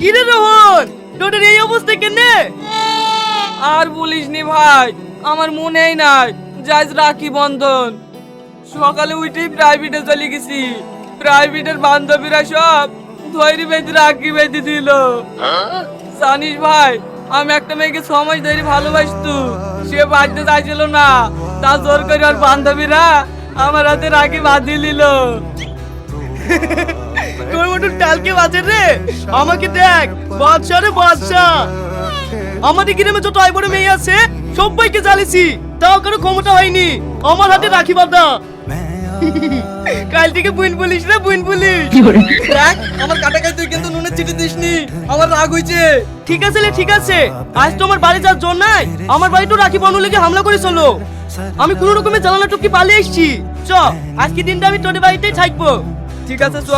কিরে রোহন? তোদের এই অবস্থা কেনে? আর বলিস নি ভাই, আমার মনেই নাই যাইজ রাখি বন্ধন। সকালে উঠেই প্রাইভেটে চলে গেছি। প্রাইভেটের বান্ধবীরা সব ধৈর্য বেঁধে, রাখি বেঁধে দিল। জানিস ভাই, আমি একটা মেয়েকে মাস ধরে ভালোবাসতো সে বাড়িতে চাইছিল না। তা জোর করে ওর বান্ধবীরা আমার হাতে রাখি বাঁধিয়ে নিল মতন বাজে রে? আমাকে দেখ বাদশা রে বাদশা আমাদের গ্রামে যত আই বড় মেয়ে আছে সবাইকে জ্বালিছি। তাও কারও ক্ষমতা হয়নি। আমার হাতে রাখি বাঁধা। কাল থেকে বুইন বলিস রে বুইন বলিস। দেখ আমার কাটাকাই তুই কিন্তু নুনের চিঠি দিসনি। আমার রাগ হয়েছে ঠিক আছে লে ঠিক আছে। আজ তো আমার বাড়ি যাওয়ার জন্য নাই। আমার বাড়ি তো রাখি বানু লেগে হামলা করে চলো। আমি কোনো রকমের জ্বালানা টুকি পালিয়ে এসেছি। চ আজকে দিনটা আমি তোদের বাড়িতেই থাকব। ঠিক আছে চ।